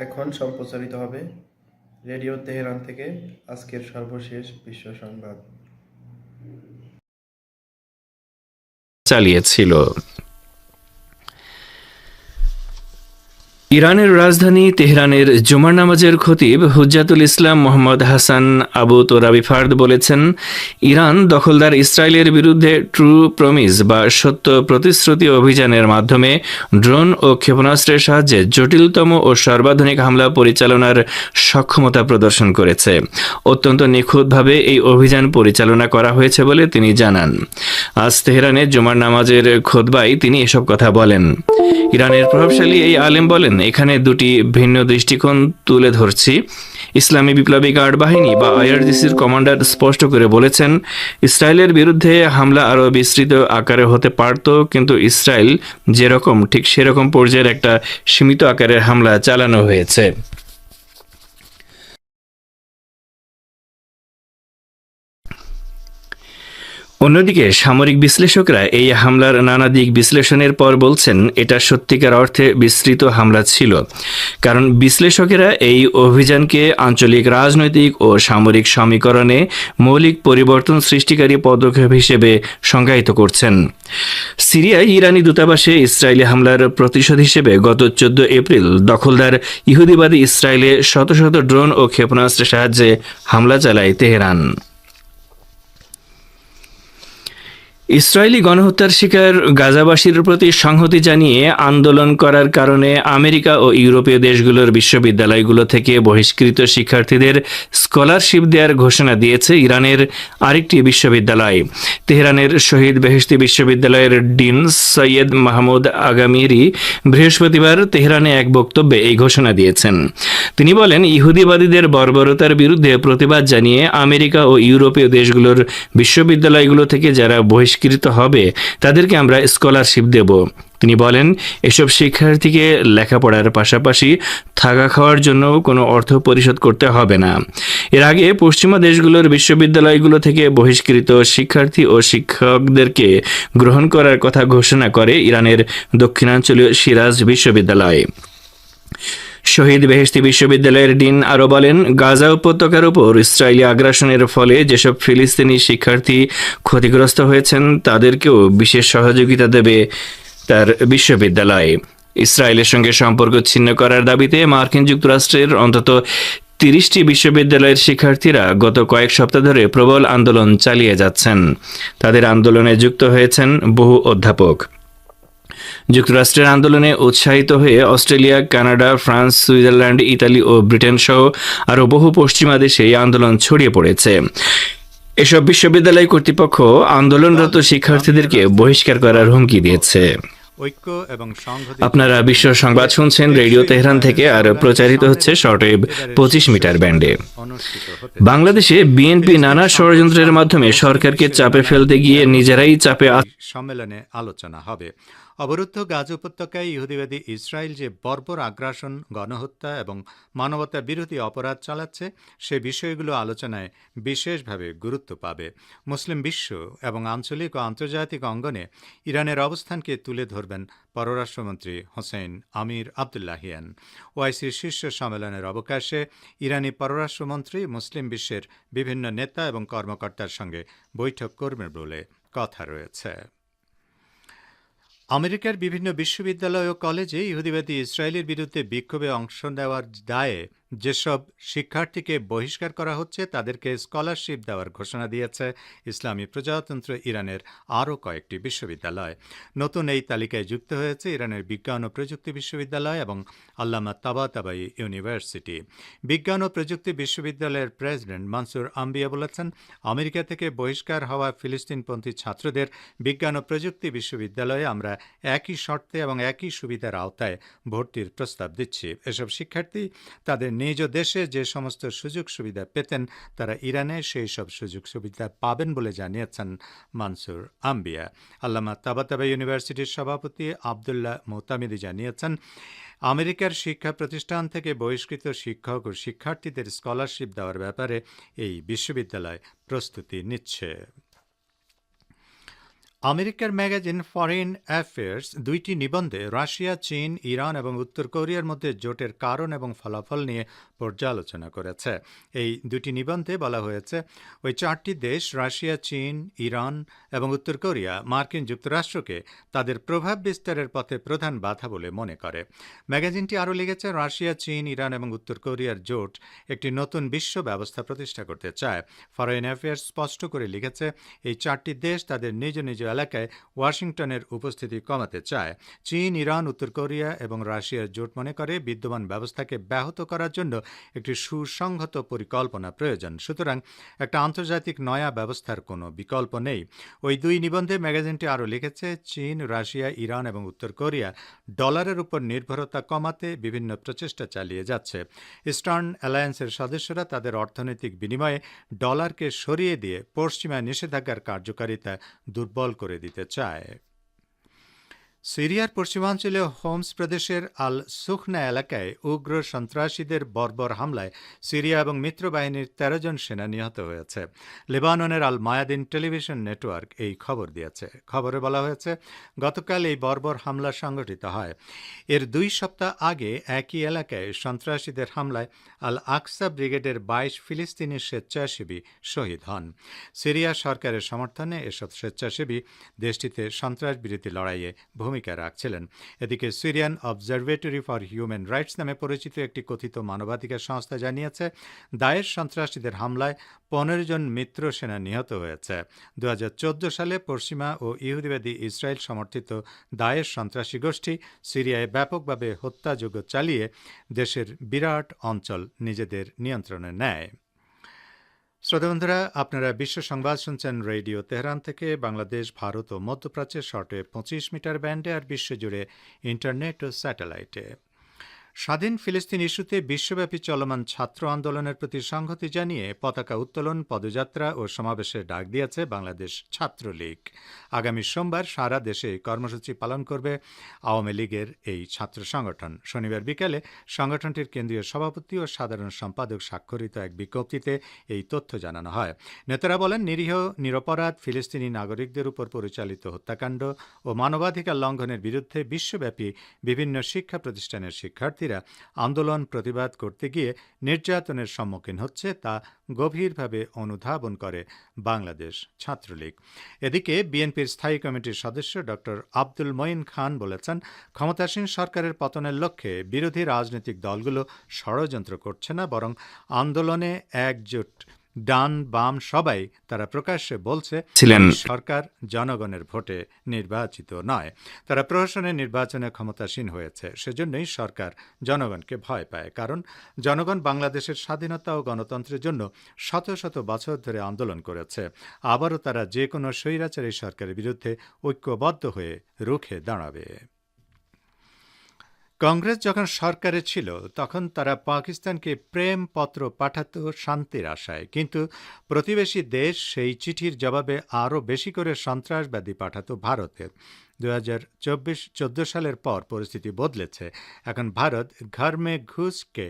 এখন সম্প্রচারিত হবে রেডিও তেহরান থেকে আজকের সর্বশেষ বিশ্ব সংবাদ। চালিয়েছিল ইরানের রাজধানী তেহরানের জুমার নামাজের খতিব হুজ্জাতুল ইসলাম মোহাম্মদ হাসান আবু তোরাবি ফার্দ বলেছেন, ইরান দখলদার ইসরায়েলের বিরুদ্ধে ট্রু প্রমিস বা সত্য প্রতিশ্রুতি অভিযানের মাধ্যমে ড্রোন ও ক্ষেপণাস্ত্রের সাহায্যে জটিলতম ও সর্বাধুনিক হামলা পরিচালনার সক্ষমতা প্রদর্শন করেছে। অত্যন্ত নিখুঁতভাবে এই অভিযান পরিচালনা করা হয়েছে বলে তিনি জানান। আজ তেহরানে জুমার নামাজের খোদবাই তিনি এসব কথা বলেন। ইরানের প্রভাবশালী এই আলেম বলেন, এখানে দুটি ভিন্ন দৃষ্টিকোণ তুলে ধরছি। ইসলামী বিপ্লবী গার্ড বাহিনী বা আইআরজিসির কমান্ডার স্পষ্ট করে বলেছেন, ইসরায়েলের বিরুদ্ধে হামলা আরও বিস্তৃত আকারে হতে পারত, কিন্তু ইসরায়েল যেরকম, ঠিক সেরকম পর্যায়ের একটা সীমিত আকারের হামলা চালানো হয়েছে। অন্যদিকে সামরিক বিশ্লেষকরা এই হামলার নানা দিক বিশ্লেষণের পর বলছেন, এটা সত্যিকার অর্থে বিস্তৃত হামলা ছিল। কারণ বিশ্লেষকেরা এই অভিযানকে আঞ্চলিক রাজনৈতিক ও সামরিক সমীকরণে মৌলিক পরিবর্তন সৃষ্টিকারী পদক্ষেপ হিসেবে সংজ্ঞায়িত করছেন। সিরিয়ায় ইরানি দূতাবাসে ইসরায়েলি হামলার প্রতিশোধ হিসেবে গত চোদ্দ এপ্রিল দখলদার ইহুদিবাদী ইসরায়েলে শত শত ড্রোন ও ক্ষেপণাস্ত্রের সাহায্যে হামলা চালায় তেহরান। ইসরায়েলি গণহত্যার শিকার গাজাবাসীর প্রতি সংহতি জানিয়ে আন্দোলন করার কারণে আমেরিকা ও ইউরোপীয় দেশগুলোর বিশ্ববিদ্যালয়গুলো থেকে বহিষ্কৃত শিক্ষার্থীদের স্কলারশিপ দেওয়ার ঘোষণা দিয়েছে ইরানের আরেকটি বিশ্ববিদ্যালয়। তেহরানের শহীদ বেহেশতি বিশ্ববিদ্যালয়ের ডিন সৈয়দ মাহমুদ আগামিরি বৃহস্পতিবার তেহরানে এক বক্তব্যে এই ঘোষণা দিয়েছেন। তিনি বলেন, ইহুদিবাদীদের বর্বরতার বিরুদ্ধে প্রতিবাদ জানিয়ে আমেরিকা ও ইউরোপীয় দেশগুলোর বিশ্ববিদ্যালয়গুলো থেকে যারা বহিষ্কৃত হবে, তাদেরকে আমরা স্কলারশিপ দেব। তিনি বলেন, এসব শিক্ষার্থীকে লেখাপড়ার পাশাপাশি থাকা খাওয়ার জন্য কোনো অর্থ পরিশোধ করতে হবে না। এর আগে পশ্চিমা দেশগুলোর বিশ্ববিদ্যালয়গুলো থেকে বহিষ্কৃত শিক্ষার্থী ও শিক্ষকদেরকে গ্রহণ করার কথা ঘোষণা করে ইরানের দক্ষিণাঞ্চলীয় সিরাজ বিশ্ববিদ্যালয়। শহীদ বেহেশতি বিশ্ববিদ্যালয়ের ডিন আরও বলেন, গাজা উপত্যকার উপর ইসরায়েলি আগ্রাসনের ফলে যেসব ফিলিস্তিনি শিক্ষার্থী ক্ষতিগ্রস্ত হয়েছেন, তাদেরকেও বিশেষ সহযোগিতা দেবে তার বিশ্ববিদ্যালয়। ইসরায়েলের সঙ্গে সম্পর্ক ছিন্ন করার দাবিতে মার্কিন যুক্তরাষ্ট্রের অন্তত তিরিশটি বিশ্ববিদ্যালয়ের শিক্ষার্থীরা গত কয়েক সপ্তাহ ধরে প্রবল আন্দোলন চালিয়ে যাচ্ছেন। তাদের আন্দোলনে যুক্ত হয়েছেন বহু অধ্যাপক। যুক্তরাষ্ট্রের আন্দোলনে উৎসাহিত হয়ে Australia Canada France Switzerland Italy ও ব্রিটেন সহ আরও বহু পশ্চিমা দেশে এই আন্দোলন ছড়িয়ে পড়েছে। এসব বিশ্ববিদ্যালয় কর্তৃপক্ষ আন্দোলনরত শিক্ষার্থীদেরকে বহিষ্কার করার হুমকি দিয়েছে। ঐক্য এবং আপনারা বিশ্ব সংবাদ শুনছেন রেডিও তেহরান থেকে আর প্রচারিত হচ্ছে শর্টওয়েভ পঁচিশ মিটার ব্যান্ডে। বাংলাদেশে বিএনপি নানা ষড়যন্ত্রের মাধ্যমে সরকারকে চাপে ফেলতে গিয়ে নিজেরাই চাপে সম্মেলনে আলোচনা হবে। অবরুদ্ধ গাজ উপত্যকায় ইহুদিবাদী ইসরায়েল যে বর্বর আগ্রাসন, গণহত্যা এবং মানবতা বিরোধী অপরাধ চালাচ্ছে, সে বিষয়গুলো আলোচনায় বিশেষভাবে গুরুত্ব পাবে। মুসলিম বিশ্ব এবং আঞ্চলিক ও আন্তর্জাতিক অঙ্গনে ইরানের অবস্থানকে তুলে ধরবেন পররাষ্ট্রমন্ত্রী হোসেন আমির আবদুল্লাহিয়ান। ওআইসির শীর্ষ সম্মেলনের অবকাশে ইরানি পররাষ্ট্রমন্ত্রী মুসলিম বিশ্বের বিভিন্ন নেতা এবং কর্মকর্তার সঙ্গে বৈঠক করবেন বলে কথা রয়েছে। আমেরিকার বিভিন্ন বিশ্ববিদ্যালয় ও কলেজে ইহুদিবাদী ইসরায়েলের বিরুদ্ধে বিক্ষোভে অংশ নেওয়ার দায়ে যেসব শিক্ষার্থীকে বহিষ্কার করা হচ্ছে, তাদেরকে স্কলারশিপ দেওয়ার ঘোষণা দিয়েছে ইসলামী প্রজাতন্ত্র ইরানের আরও কয়েকটি বিশ্ববিদ্যালয়। নতুন এই তালিকায় যুক্ত হয়েছে ইরানের বিজ্ঞান ও প্রযুক্তি বিশ্ববিদ্যালয় এবং আল্লামা তাবাতাবাই ইউনিভার্সিটি। বিজ্ঞান ও প্রযুক্তি বিশ্ববিদ্যালয়ের প্রেসিডেন্ট মানসুর আম্বিয়া বলেছেন, আমেরিকা থেকে বহিষ্কার হওয়া ফিলিস্তিনপন্থী ছাত্রদের বিজ্ঞান ও প্রযুক্তি বিশ্ববিদ্যালয়ে আমরা একই শর্তে এবং একই সুবিধার আওতায় ভর্তির প্রস্তাব দিচ্ছি। এসব শিক্ষার্থী তাদের নিজ দেশে যে সমস্ত সুযোগ সুবিধা পেতেন, তারা ইরানে সেই সব সুযোগ সুবিধা পাবেন বলে জানিয়েছেন মানসুর আম্বিয়া। আল্লামা তাবাতাবা ইউনিভার্সিটির সভাপতি আবদুল্লাহ মোতামিদি জানিয়েছেন, আমেরিকার শিক্ষা প্রতিষ্ঠান থেকে বহিষ্কৃত শিক্ষক ও শিক্ষার্থীদের স্কলারশিপ দেওয়ার ব্যাপারে এই বিশ্ববিদ্যালয় প্রস্তুতি নিচ্ছে। আমেরিকার ম্যাগাজিন ফরেন অ্যাফেয়ার্স দুইটি নিবন্ধে রাশিয়া, চীন, ইরান এবং উত্তর কোরিয়ার মধ্যে জোটের কারণ এবং ফলাফল নিয়ে পর্যালোচনা করেছে। এই দুটি নিবন্ধে বলা হয়েছে, ওই চারটি দেশ, রাশিয়া, চীন, ইরান এবং উত্তর কোরিয়া, মার্কিন যুক্তরাষ্ট্রকে তাদের প্রভাব বিস্তারের পথে প্রধান বাধা বলে মনে করে। ম্যাগাজিনটি আরও লিখেছে, রাশিয়া, চীন, ইরান এবং উত্তর কোরিয়ার জোট একটি নতুন বিশ্ব ব্যবস্থা প্রতিষ্ঠা করতে চায়। ফরেন অ্যাফেয়ার্স স্পষ্ট করে লিখেছে, এই চারটি দেশ তাদের নিজ নিজ এলাকায় ওয়াশিংটনের উপস্থিতি কমাতে চায়। চীন, ইরান, উত্তর কোরিয়া এবং রাশিয়ার জোট মনে করে বিদ্যমান ব্যবস্থাকে ব্যাহত করার জন্য একটি সুসংহত পরিকল্পনা প্রয়োজন। সুতরাং একটা আন্তর্জাতিক নয়া ব্যবস্থার কোনো বিকল্প নেই। ওই দুই নিবন্ধে ম্যাগাজিনটি আরও লিখেছে, চীন, রাশিয়া, ইরান এবং উত্তর কোরিয়া ডলারের উপর নির্ভরতা কমাতে বিভিন্ন প্রচেষ্টা চালিয়ে যাচ্ছে। ইস্টার্ন অ্যালায়েন্সের সদস্যরা তাদের অর্থনৈতিক বিনিময়ে ডলারকে সরিয়ে দিয়ে পশ্চিমা নিষেধাজ্ঞার কার্যকারিতা দুর্বল করে দিতে চায় সিরিয়ার পশ্চিমাঞ্চলীয় হোমস প্রদেশের আল সুখনা এলাকায় উগ্র সন্ত্রাসীদের বর্বর হামলায় সিরিয়া এবং মিত্রবাহিনীর তেরো জন সেনা নিহত হয়েছে। লেবাননের আল মায়াদিন টেলিভিশন নেটওয়ার্ক এই খবর দিয়েছে। খবরে বলা হয়েছে, গতকাল এই বর্বর হামলা সংঘটিত হয়। এর দুই সপ্তাহ আগে একই এলাকায় সন্ত্রাসীদের হামলায় আল আকসা ব্রিগেডের বাইশ ফিলিস্তিনি স্বেচ্ছাসেবী শহীদ হন। সিরিয়া সরকারের সমর্থনে এসব স্বেচ্ছাসেবী দেশটিতে সন্ত্রাস বিরোধী লড়াইয়ে ভূমিকা রাখছিলেন। এদিকে Syrian Observatory for Human Rights নামে পরিচিত একটি কথিত মানবাধিকার সংস্থা জানিয়েছে, দায়ের সন্ত্রাসীদের হামলায় পনেরো জন মিত্র সেনা নিহত হয়েছে। দু হাজার চোদ্দ সালে পশ্চিমা ও ইহুদিবাদী ইসরায়েল সমর্থিত দায়ের সন্ত্রাসী গোষ্ঠী সিরিয়ায় ব্যাপকভাবে হত্যাযজ্ঞ চালিয়ে দেশের বিরাট অঞ্চল নিজেদের নিয়ন্ত্রণে নেয়। শ্রোতাবন্ধুরা আপনারা বিশ্ব সংবাদ শুনছেন রেডিও তেহরান থেকে। বাংলাদেশ, ভারত ও মধ্যপ্রাচ্যের শর্টে পঁচিশ মিটার ব্যান্ডে আর বিশ্বজুড়ে ইন্টারনেট ও স্যাটেলাইটে। স্বাধীন ফিলিস্তিন ইস্যুতে বিশ্বব্যাপী চলমান ছাত্র আন্দোলনের প্রতি সংহতি জানিয়ে পতাকা উত্তোলন, পদযাত্রা ও সমাবেশের ডাক দিয়েছে বাংলাদেশ ছাত্রলীগ। আগামী সোমবার সারা দেশে কর্মসূচি পালন করবে আওয়ামী লীগের এই ছাত্র সংগঠন। শনিবার বিকেলে সংগঠনটির কেন্দ্রীয় সভাপতি ও সাধারণ সম্পাদক স্বাক্ষরিত এক বিজ্ঞপ্তিতে এই তথ্য জানানো হয়। নেতারা বলেন, নিরীহ, নিরপরাধ ফিলিস্তিনি নাগরিকদের উপর পরিচালিত হত্যাকাণ্ড ও মানবাধিকার লঙ্ঘনের বিরুদ্ধে বিশ্বব্যাপী বিভিন্ন শিক্ষা প্রতিষ্ঠানের শিক্ষার্থীরা আন্দোলন প্রতিবাদ করতে গিয়ে নির্যাতনের সম্মুখীন হচ্ছে তা গভীরভাবে অনুধাবন করে বাংলাদেশ ছাত্রলীগ। এদিকে বিএনপির স্থায়ী কমিটির সদস্য ড. আব্দুল মঈন খান বলেছেন, ক্ষমতাসীন সরকারের পতনের লক্ষ্যে বিরোধী রাজনৈতিক দলগুলো ষড়যন্ত্র করছে না, বরং আন্দোলনে একজোট ডান বাম সবাই তারা প্রকাশ্যে বলছে ছিলেন সরকার জনগণের ভোটে নির্বাচিত নয়। তারা প্রশাসনের নির্বাচনে ক্ষমতাসীন হয়েছে সেজন্যই সরকার জনগণকে ভয় পায়। কারণ জনগণ বাংলাদেশের স্বাধীনতা ও গণতন্ত্রের জন্য শত শত বছর ধরে আন্দোলন করেছে। আবারও তারা যে কোনো স্বৈরাচারী সরকারের বিরুদ্ধে ঐক্যবদ্ধ হয়ে রুখে দাঁড়াবে। কংগ্রেস যখন সরকারে ছিল, তখন তারা পাকিস্তানকে প্রেম পত্র পাঠাত শান্তির আশায়। কিন্তু প্রতিবেশী দেশ সেই চিঠির জবাবে আরও বেশি করে সন্ত্রাসবাদী পাঠাত ভারতে। দু হাজার চব্বিশ সালের পর পরিস্থিতি বদলেছে। এখন ভারত ঘর মে ঘুষকে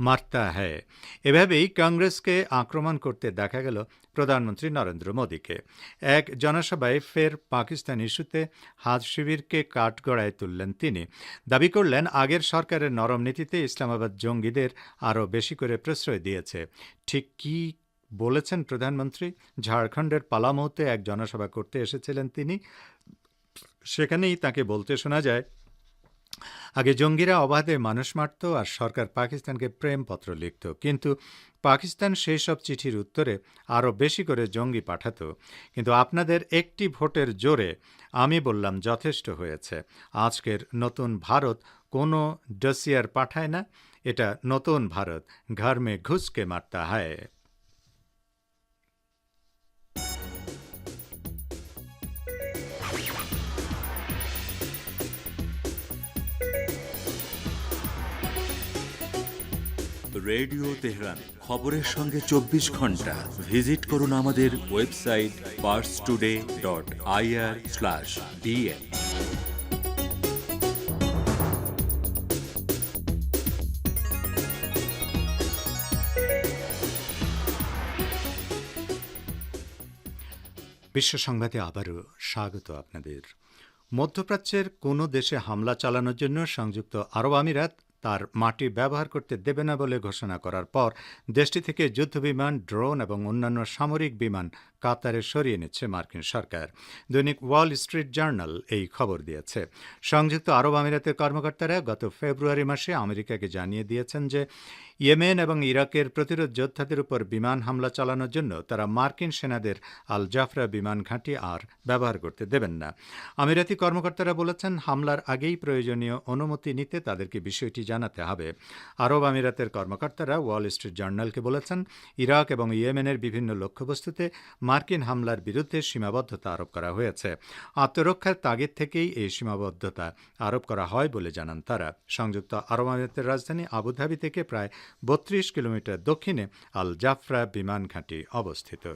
মারতা হ্যায়। এভাবেই কংগ্রেসকে আক্রমণ করতে দেখা গেল প্রধানমন্ত্রী নরেন্দ্র মোদীকে। এক জনসভায় ফের পাকিস্তান ইস্যুতে হাত শিবিরকে কাঠগড়ায় তুললেন তিনি। দাবি করলেন, আগের সরকারের নরম নীতিতে ইসলামাবাদ জঙ্গিদের আরও বেশি করে প্রশ্রয় দিয়েছে। ঠিক কী বলেছেন প্রধানমন্ত্রী? ঝাড়খণ্ডের পালামৌতে এক জনসভা করতে এসেছিলেন তিনি। সেখানেই তাকে বলতে শোনা যায় আগে জঙ্গিরা অবাধে মানুষ মারত আর সরকার পাকিস্তানকে প্রেমপত্র লিখত। কিন্তু পাকিস্তান সেই সব চিঠির উত্তরে আরও বেশি করে জঙ্গি পাঠাতো। কিন্তু আপনাদের একটি ভোটের জোরে আমি বললাম যথেষ্ট হয়েছে। আজকের নতুন ভারত কোনো ডসিয়ার পাঠায় না। এটা নতুন ভারত। ঘর মে ঘুষকে মারতা হয়। Radio Tehran. খবরের সঙ্গে চব্বিশ ঘণ্টা। ভিজিট করুন আমাদের website Pars today dot IR slash বিশ্ব সংবাদে আবারও স্বাগত আপনাদের। মধ্যপ্রাচ্যের কোনো দেশে হামলা চালানোর জন্য সংযুক্ত আরব আমিরাত তার মাটি ব্যবহার করতে দেবে না বলে ঘোষণা করার পর দেশটি থেকে যুদ্ধবিমান, ড্রোন এবং অন্যান্য সামরিক বিমান কাতারে সরিয়ে নিচ্ছে মার্কিন সরকার। দৈনিক ওয়াল স্ট্রিট জার্নাল এই খবর দিয়েছে। সংযুক্ত আরব আমিরাতের কর্মকর্তারা গত ফেব্রুয়ারি মাসে আমেরিকাকে জানিয়ে দিয়েছেন যে ইয়েমেন এবং ইরাকের প্রতিরোধ যোদ্ধাদের উপর বিমান হামলা চালানোর জন্য তারা মার্কিন সেনাদের আল জাফরা বিমান ঘাঁটি আর ব্যবহার করতে দেবেন না। আমিরাতি কর্মকর্তারা বলেছেন, হামলার আগেই প্রয়োজনীয় অনুমতি নিতে তাদেরকে বিষয়টি জানাতে হবে। আরব আমিরাতের কর্মকর্তারা ওয়াল স্ট্রিট জার্নালকে বলেছেন, ইরাক এবং ইয়েমেনের বিভিন্ন লক্ষ্যবস্তুতে মার্কিন হামলার বিরুদ্ধে সীমাবদ্ধতা আরোপ করা হয়েছে। আত্মরক্ষার তাগিদ থেকেই এই সীমাবদ্ধতা আরোপ করা হয় বলে জানান তারা। সংযুক্ত আরব আমিরাতের রাজধানী আবুধাবি থেকে প্রায় বত্রিশ কিলোমিটার দক্ষিণে আল জাফরা বিমান ঘাঁটি অবস্থিত।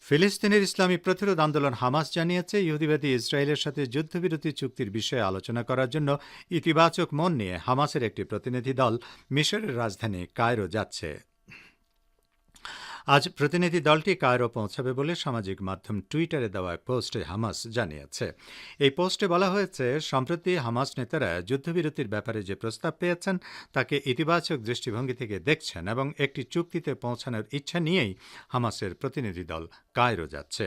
ফিলিস্তিনের ইসলামী প্রতিরোধ আন্দোলন হামাস জানিয়েছে, ইহুদিবাদী ইসরায়েলের সাথে যুদ্ধবিরতি চুক্তির বিষয়ে আলোচনা করার জন্য ইতিবাচক মন নিয়ে হামাসের একটি প্রতিনিধি দল মিশরের রাজধানী কায়রো যাচ্ছে। আজ প্রতিনিধি দলটি কায়রো পৌঁছাবে বলে সামাজিক মাধ্যম টুইটারে দেওয়া এক পোস্টে হামাস জানিয়েছে। এই পোস্টে বলা হয়েছে, সম্প্রতি হামাস নেতারা যুদ্ধবিরতির ব্যাপারে যে প্রস্তাব পেয়েছেন, তাকে ইতিবাচক দৃষ্টিভঙ্গি থেকে দেখছেন এবং একটি চুক্তিতে পৌঁছানোর ইচ্ছা নিয়েই হামাসের প্রতিনিধি দল কায়রো যাচ্ছে।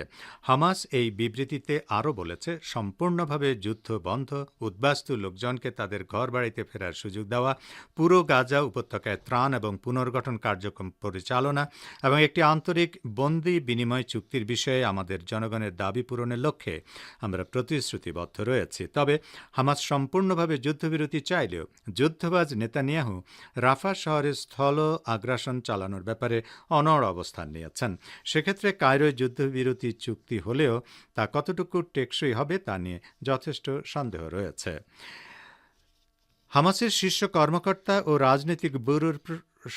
হামাস এই বিবৃতিতে আরও বলেছে, সম্পূর্ণভাবে যুদ্ধ বন্ধ, উদ্বাস্তু লোকজনকে তাদের ঘর বাড়িতে ফেরার সুযোগ দেওয়া, পুরো গাজা উপত্যকায় ত্রাণ এবং পুনর্গঠন কার্যক্রম পরিচালনা এবং একটি আন্তরিক বন্দি বিনিময় চুক্তির বিষয়ে আমাদের জনগণের দাবি পূরণের লক্ষ্যে আমরা প্রতিশ্রুতিবদ্ধ রয়েছি। তবে হামাস সম্পূর্ণভাবে যুদ্ধবিরতি চাইলেও যুদ্ধবাজ নেতানিয়াহু রাফা শহরে স্থল আগ্রাসন চালানোর ব্যাপারে অনড় অবস্থান নিয়েছেন। সেক্ষেত্রে কায়রোয় যুদ্ধবিরতি চুক্তি হলেও তা কতটুকু টেকসই হবে তা নিয়ে যথেষ্ট সন্দেহ রয়েছে। হামাসের শীর্ষ কর্মকর্তা ও রাজনৈতিক ব্যুরোর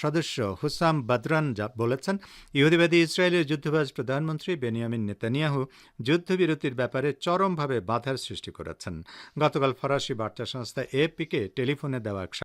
সদস্য হুসাম বাদরান বলেছেন, ইহুদিবাদী ইসরায়েলের যুদ্ধবাজ প্রধানমন্ত্রী বেনিয়ামিন নেতানিয়াহু যুদ্ধবিরতির ব্যাপারে চরমভাবে বাধার সৃষ্টি করেছেন। গতকাল ফরাসি বার্তা সংস্থা এপিকে টেলিফোনে দেওয়া এক